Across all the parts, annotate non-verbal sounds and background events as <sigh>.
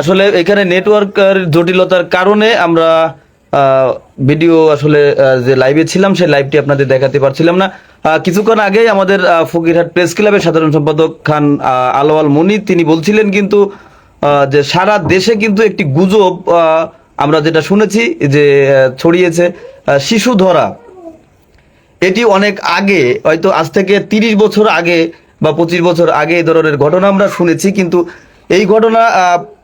আসলে এখানে নেটওয়ার্কের জটিলতার কারণে আমরা ভিডিও আসলে যে লাইভে ছিলাম, সেই লাইভটি আপনাদের দেখাতে পারছিলাম না। কিছুক্ষণ আগেই আমাদের ফকিরহাট প্রেস ক্লাবের সাধারণ সম্পাদক খান আলোয়াল মনি, তিনি বলছিলেন কিন্তু যে সারা দেশে কিন্তু একটি গুজব আমরা যেটা শুনেছি যে ছড়িয়েছে শিশু ধরা। এটি অনেক আগে, হয়তো আজ থেকে তিরিশ বছর আগে বা পঁচিশ বছর আগে এই ধরনের ঘটনা আমরা শুনেছি, কিন্তু এই ঘটনা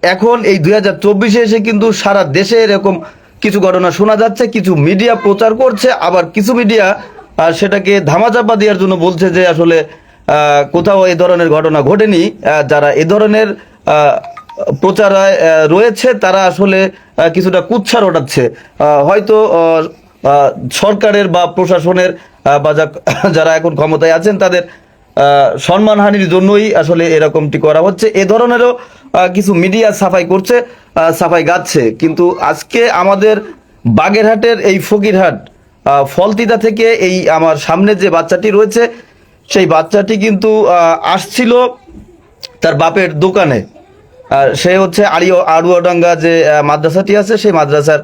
এখন এই দুই হাজার চব্বিশে এসে কিন্তু সারা দেশে এরকম কিছু ঘটনা শোনা যাচ্ছে কিছু মিডিয়া প্রচার করছে আবার কিছু মিডিয়া সেটাকে ধামাচাপা দেওয়ার জন্য বলছে যে আসলে কোথাও এই ধরনের ঘটনা ঘটেনি। যারা এ ধরনের আহ, প্রচারায় রয়েছে তারা আসলে কিছুটা কুচ্ছা রটাচ্ছে হয়তো সরকারের বা প্রশাসনের বা <laughs> যারা এখন ক্ষমতায় আছেন তাদের সম্মানহানির জন্যই আসলে এরকমটি করা হচ্ছে। এ ধরনেরও কিছু মিডিয়া সাফাই করছে সাফাই গাচ্ছে। কিন্তু আজকে আমাদের বাগেরহাটের এই ফকিরহাট ফলতিদা থেকে এই আমার সামনে যে বাচ্চাটি রয়েছে, সেই বাচ্চাটি কিন্তু আসছিল তার বাপের দোকানে। আর সে হচ্ছে আড়িও আড়ুয়াডাঙ্গা যে মাদ্রাসাটি আছে, সেই মাদ্রাসার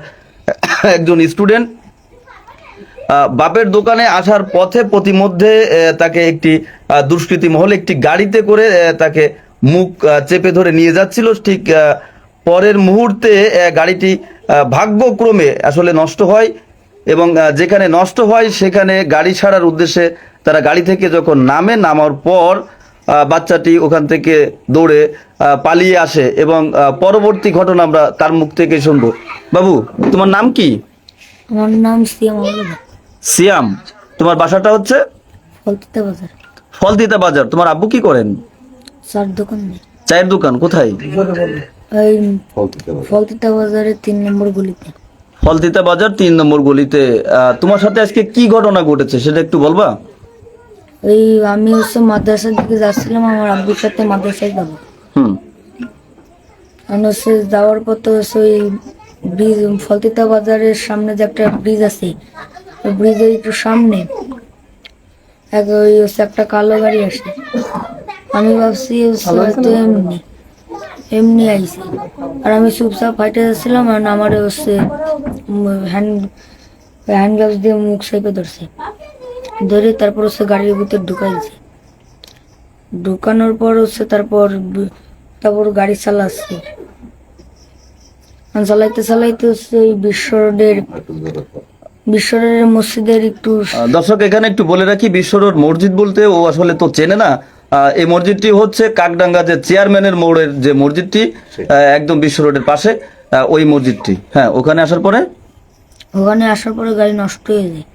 <coughs> একজন স্টুডেন্ট। বাপের দোকানে আসার পথে প্রতিমধ্যে তাকে একটি দুষ্কৃতী মহল একটি গাড়িতে করে তাকে মুখ চেপে ধরে নিয়ে যাচ্ছিল। ঠিক পরের মুহূর্তে গাড়িটি ভাগ্যক্রমে আসলে নষ্ট হয় এবং যেখানে নষ্ট হয় সেখানে গাড়ি ছাড়ার উদ্দেশ্যে তারা গাড়ি থেকে যখন নামে নামার পর বাচ্চাটি ওখান থেকে দৌড়ে পালিয়ে আসে এবং পরবর্তী ঘটনা আমরা তার মুখ থেকে শুনব। বাবু তোমার নাম কি? আমার নাম সিয়াম সিয়াম তোমার বাসাটা হচ্ছে? ফলতিতা বাজার। ফলদিতা বাজার। তোমার আব্বু কি করেন? চার দোকান নেই। চায়ের দোকান কোথায়? এই ফলতিতা বাজারের তিন নম্বর গলিতে। ফলদিতা বাজার তিন নম্বর গলিতে। আহ, তোমার সাথে আজকে কি ঘটনা ঘটেছে সেটা একটু বলবা? এই আমি হচ্ছে মাদ্রাসার দিকে যাচ্ছিলাম আমার আব্বুর সাথে মাদ্রাসায় যাব। হুম। আমি হচ্ছে যাওয়ার পর তো হচ্ছে ওই ব্রিজ ফলতিতা বাজারের সামনে যে একটা ব্রিজ আছে ওই ব্রিজের একটু সামনে এক ওই হচ্ছে একটা কালো গাড়ি আসে। আমি ভাবছি হচ্ছে হয়তো এমনি এমনি আইছি। আর আমি চুপচাপ ফাইটে যাচ্ছিলাম আর আমার হচ্ছে হ্যান্ড হ্যান্ড গ্লাভস দিয়ে মুখ সেপে ধরছে। ধরে তারপর হচ্ছে গাড়ির ভিতরে ঢুকাইছে। ঢুকানোর পর হচ্ছে তারপর তারপর গাড়ি চালাচ্ছে। চালাইতে চালাইতে হচ্ছে ওই বিশ্ব রোডের বিশ্ব রোডের মসজিদের একটু দর্শক এখানে একটু বলে রাখি বিশ্ব রোড মসজিদ বলতে ও আসলে তো চেনে না। এই মসজিদটি হচ্ছে কাকডাঙ্গা যে চেয়ারম্যানের মোড়ের যে মসজিদটি আহ, একদম বিশ্ব রোডের পাশে ওই মসজিদটি। হ্যাঁ ওখানে আসার পরে? ওখানে আসার পরে গাড়ি নষ্ট হয়ে যায়।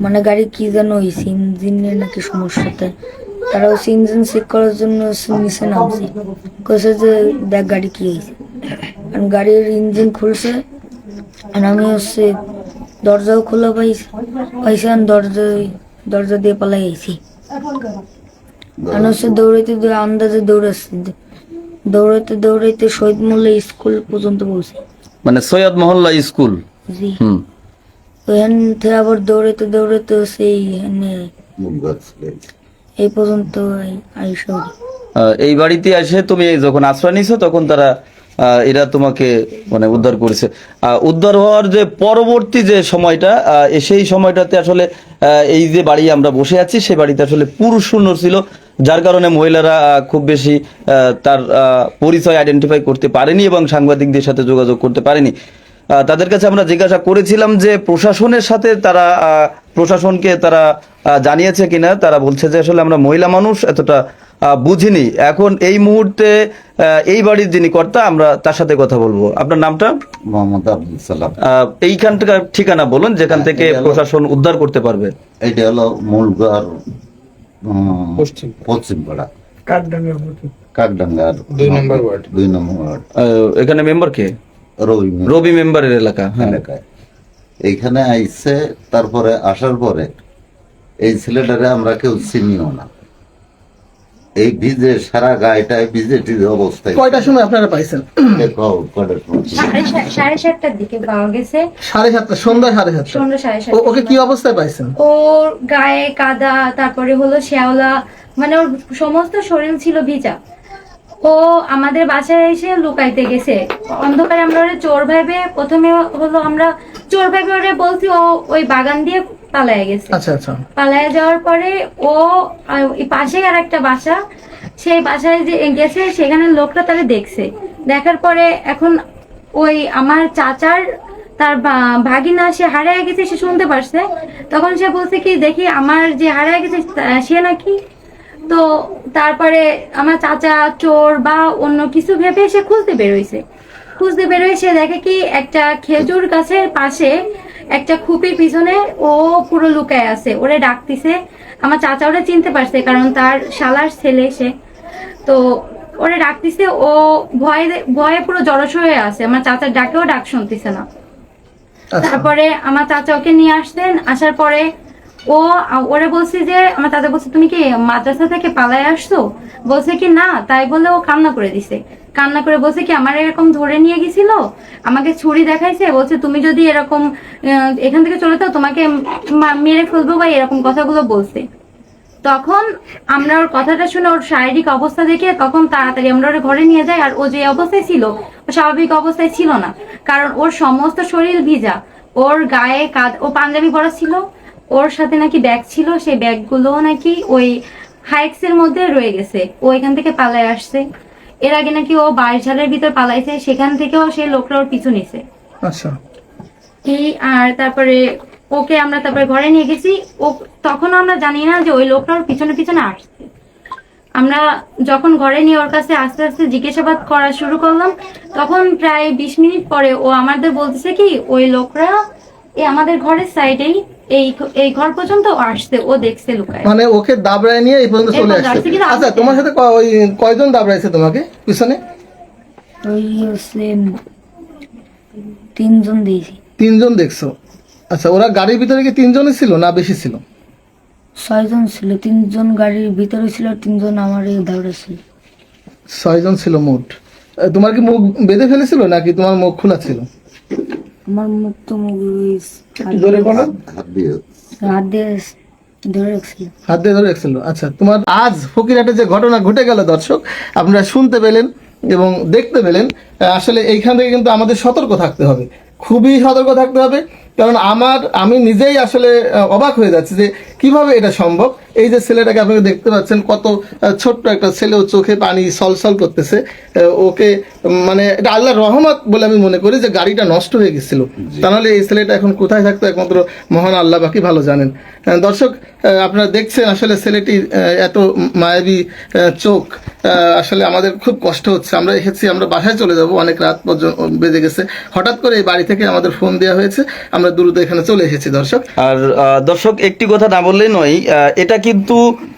মানে গাড়ি কি যেন হয়েছে ইঞ্জিনের নাকি সমস্যাতে। তারা হচ্ছে ইঞ্জিন চেক করার জন্য নিচে নামছে। কইছে যে দেখ গাড়ি কি হয়েছে আর গাড়ির ইঞ্জিন খুলছে আর আমি হচ্ছে দরজাও খোলা পাইছি পাইছি আর দরজা দরজা দিয়ে পালাই আইছি। আর দৌড়াইতে আন্দাজে দৌড়াচ্ছে। দৌড়াইতে দৌড়াইতে শহীদ মোল্লা স্কুল পর্যন্ত পৌঁছে। মানে সৈয়দ মহল্লা স্কুল? জি। হুম। ওখান থেকে আবার দৌড়াইতে দৌড়াইতে সেই এই পর্যন্ত আই- আইসা এই বাড়িতে আসে তুমি যখন আশ্রয় নিছো তখন তারা এরা তোমাকে মানে উদ্ধার করেছে। উদ্ধার হওয়ার যে পরবর্তী যে সময়টা সেই সময়টাতে আসলে এই যে বাড়ি আমরা বসে আছি সেই বাড়িতে আসলে পুরুষ শূন্য ছিল, যার কারণে মহিলারা খুব বেশি তার পরিচয় আইডেন্টিফাই করতে পারেনি এবং সাংবাদিকদের সাথে যোগাযোগ করতে পারেনি। তাদের কাছে আমরা জিজ্ঞাসা করেছিলাম যে প্রশাসনের সাথে তারা প্রশাসনকে তারা জানিয়েছে কিনা, তারা বলছে যে আসলে আমরা মহিলা মানুষ, এতটা বুঝিনি। এখন এই মুহূর্তে এই বাড়ির যিনি কর্তা আমরা তার সাথে কথা বলব। আপনার নামটা? মোহাম্মদ আব্দুল সালাম। আহ, এইখানকার ঠিকানা বলুন যেখান থেকে প্রশাসন উদ্ধার করতে পারবে। এটা হলো মূলগড় পশ্চিম। পাড়া কাকডাঙ্গার দুই নম্বর ওয়ার্ড। দুই নম্বর ওয়ার্ড। আহ, এখানে মেম্বার কে? রবি রবি মেম্বারের এলাকা হ্যাঁ। এলাকায়। এইখানে আইসে তারপরে আসার পরে এই ছেলেটারে আমরা কেউ চিনিও না। এই ভিজে সারা গায়েটায় ভিজে টিজে অবস্থায় কয়টার সময় আপনারা পাইছেন। সাড়ে সাতটার দিকে পাওয়া গেছে। সাড়ে সাতটা সন্ধ্যা সাড়ে সাতটা। সন্ধ্যা সাড়ে সাতটা। ওকে কি অবস্থায় পাইছেন? ওর গায়ে কাদা তারপরে হলো শ্যাওলা মানে ওর সমস্ত শরীর ছিল ভিজা। ও আমাদের বাসায় এসে লুকাইতে গেছে। অন্ধকারে আমরা ওরে চোর ভেবে প্রথমে হলো আমরা চোর ভেবে ওরে বলছি ও ওই বাগান দিয়ে পালায় গেছে। আচ্ছা আচ্ছা। পালায় যাওয়ার পরে ও পাশেই আর একটা বাসা। সেই বাসায় যে গেছে সেখানে লোকটা তারে দেখছে। দেখার পরে এখন ওই আমার চাচার তার ভাগিনা সে হারিয়ে গেছে সে শুনতে পারছে। তখন সে বলছে কি দেখি আমার যে হারিয়ে গেছে সে নাকি? তো তারপরে আমার চাচা চোর বা অন্য কিছু ভেবে সে খুঁজতে বেরোইছে খুঁজতে বেরোয় সে দেখে কি একটা খেজুর গাছের পাশে একটা খুপির পিছনে ও পুরো লুকায় আছে। ওরে ডাকতিছে। আমার চাচা ওরে চিনতে পারছে কারণ তার শালার ছেলে সে। তো ওরে ডাকতেছে ও ভয়ে ভয়ে পুরো জড়স হয়ে আছে। আমার চাচার ডাকেও ডাক শুনতেছে না। আচ্ছা। তারপরে আমার চাচা ওকে নিয়ে আসতেন আসার পরে ও, ওরে বলছে যে, আমার চাচা বলছে, তুমি কি মাদ্রাসা থেকে পালায় আসছো? বলছে কি, না। তাই বলে ও কান্না করে দিছে। কান্না করে বলছে কি, আমার এরকম ধরে নিয়ে গেছিল? আমাকে ছুরি দেখাইছে? বলছে, তুমি যদি এরকম এখান থেকে চলে যাও, তোমাকে মেরে ফেলব বা এরকম কথাগুলো বলছে। তখন আমরা ওর কথাটা শুনে ওর শারীরিক অবস্থা দেখে তখন তাড়াতাড়ি আমরা ওর ঘরে নিয়ে যাই, আর ও যে অবস্থায় ছিল স্বাভাবিক অবস্থায় ছিল না। কারণ ওর সমস্ত শরীর ভিজা। ওর গায়ে কাদ ও পাঞ্জাবি পরা ছিল ওর সাথে নাকি ব্যাগ ছিল সেই ব্যাগগুলো নাকি ওই হাইক্স এর মধ্যে রয়ে গেছে। ও এখান থেকে পালায় আসছে। এর আগে নাকি ও বাঁশঝালের ভিতর পালাইছে সেখান থেকেও সেই লোকরা ওর পিছু নিছে। আচ্ছা। এই আর তারপরে ওকে আমরা তারপরে ঘরে নিয়ে গেছি। ও তখন আমরা জানি না যে ওই লোকটা ওর পিছনে পিছনে আসছে। আমরা যখন ঘরে নিয়ে ওর কাছে আস্তে আস্তে জিজ্ঞাসাবাদ করা শুরু করলাম তখন প্রায় বিশ মিনিট পরে ও আমাদের বলতেছে কি ওই লোকরা এই আমাদের ঘরের সাইডেই এই এই ঘর পর্যন্ত আসছে ও দেখছে লুকায়। মানে ওকে দাবড়ায় নিয়ে এই পর্যন্ত চলে আসছে। আচ্ছা তোমার সাথে ওই কয়জন দাবড়াইছে তোমাকে? পিছনে? ওই হচ্ছে তিনজন দিয়েছি। তিনজন দেখছ। আচ্ছা ওরা গাড়ির ভিতরে কি তিনজনই ছিল না বেশি ছিল? ছয়জন ছিল তিনজন গাড়ির ভিতরে ছিল তিনজন আমার এই দাঁড়ে ছিল। ছয়জন ছিল মোট। তোমার কি মুখ বেঁধে ফেলেছিল নাকি তোমার মুখ খোলা ছিল? আমার মুখ তো মুখ জোরে বলো। হাত দিয়ে। হাত দিয়ে ধরে রাখছিল হাত দিয়ে ধরে রাখছিল আচ্ছা তোমার আজ ফকিরহাটে যে ঘটনা ঘটে গেল দর্শক আপনারা শুনতে পেলেন এবং দেখতে পেলেন আসলে এইখান থেকে কিন্তু আমাদের সতর্ক থাকতে হবে। খুবই সতর্ক থাকতে হবে কারণ আমার আমি নিজেই আসলে অবাক হয়ে যাচ্ছি যে কীভাবে এটা সম্ভব। এই যে ছেলেটাকে আপনারা দেখতে পাচ্ছেন কত ছোট্ট একটা ছেলে ও চোখে পানি সলসল করতেছে। ওকে মানে এটা আল্লাহর রহমত বলে আমি মনে করি যে গাড়িটা নষ্ট হয়ে গেছিল। তাহলে এই ছেলেটা এখন কোথায় থাকতো একমাত্র মহান আল্লাহ বাকি ভালো জানেন। দর্শক আপনারা দেখছেন আসলে ছেলেটি এত মায়াবী চোখ আসলে আমাদের খুব কষ্ট হচ্ছে। আমরা এসেছি আমরা বাসায় চলে যাব অনেক রাত পর্যন্ত বেজে গেছে। হঠাৎ করে এই বাড়ি থেকে আমাদের ফোন দেওয়া হয়েছে। আমরা দ্রুত এখানে চলে এসেছি দর্শক। আর দর্শক একটি কথা না বললেই নয় এটা কিন্তু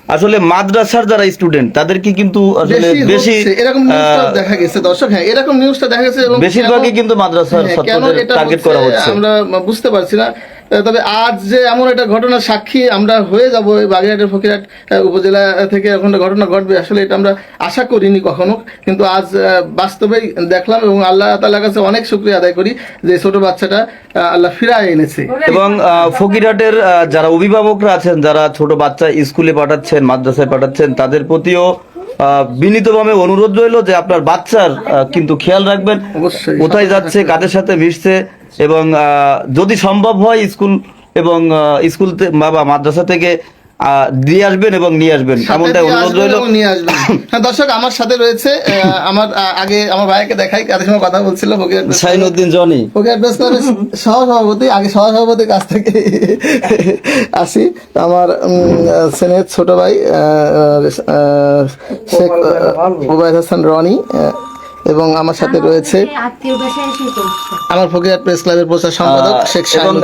আসলে মাদ্রাসার যারা স্টুডেন্ট তাদেরকে কিন্তু আসলে বেশি এরকম নিউজটা দেখা গেছে দর্শক হ্যাঁ এরকম নিউজটা দেখা গেছে এবং বেশিরভাগই কিন্তু মাদ্রাসার হ্যাঁ, ছাত্রদের টার্গেট করা হচ্ছে? আমরা বুঝতে পারছি না। তবে আজ যে এমন একটা ঘটনার সাক্ষী আমরা হয়ে যাব এই বাগেরহাটের ফকিরহাট উপজেলা থেকে এখন ঘটনা ঘটবে আসলে এটা আমরা আশা করিনি কখনো। কিন্তু আজ বাস্তবেই দেখলাম এবং আল্লাহ তাআলার কাছে অনেক শুক্রিয়া আদায় করি যে ছোট বাচ্চাটা আল্লাহ ফিরায় এনেছে। এবং ফকিরহাটের যারা অভিভাবকরা আছেন যারা ছোট বাচ্চা স্কুলে পাঠাচ্ছেন মাদ্রাসায় পাঠাচ্ছেন তাদের প্রতিও বিনীতভাবে অনুরোধ রইল যে আপনার বাচ্চার কিন্তু খেয়াল রাখবেন। কোথায় যাচ্ছে কাদের সাথে মিশছে এবং যদি সম্ভব হয় স্কুল এবং স্কুল তে- বা বা মাদ্রাসা থেকে দিয়ে আসবেন এবং নিয়ে আসবেন। এমনটাই অনুরোধ রইল। নিয়ে আসবেন। হ্যাঁ দর্শক আমার সাথে রয়েছে আমার আগে আমার ভাইকে দেখাই কাদের সঙ্গে কথা বলছিল শাহিনুদ্দিন জনি। ফকিরহাট প্রেস ক্লাবের সহসভাপতি আগে সহসভাপতির কাছ থেকে আসি। আমার সেনের ছোট ভাই শেখ ওবায়দ হাসান রনি এবং আমার সাথে রয়েছে আমার ফকিরহাট প্রেস ক্লাবের প্রচার সম্পাদক শেখ শাহিন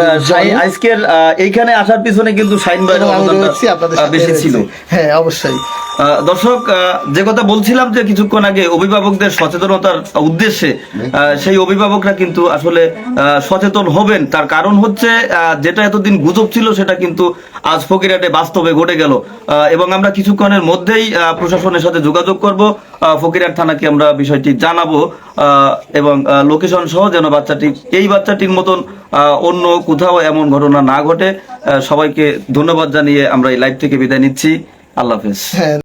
আজকের এইখানে আসার পিছনে কিন্তু শাহিন ভাইয়ের এবং আমি আপনাদের সাথে বেশি ছিল। হ্যাঁ অবশ্যই। দর্শক আহ, যে কথা বলছিলাম যে কিছুক্ষণ আগে অভিভাবকদের সচেতনতার উদ্দেশ্যে আহ, সেই অভিভাবকরা কিন্তু আসলে আহ, সচেতন হবেন। তার কারণ হচ্ছে আহ, যেটা এতদিন গুজব ছিল সেটা কিন্তু আজ ফকিরহাটে বাস্তবে ঘটে গেল। এবং আমরা কিছুক্ষণের মধ্যেই প্রশাসনের সাথে যোগাযোগ করব। ফকিরহাট থানাকে আমরা বিষয়টি জানাব। এবং লোকেশন সহ যেন বাচ্চাটি, এই বাচ্চাটির মতন অন্য কোথাও এমন ঘটনা না ঘটে। সবাইকে ধন্যবাদ জানিয়ে আমরা এই লাইভ থেকে বিদায় নিচ্ছি। আল্লাহ হাফেজ। হ্যাঁ।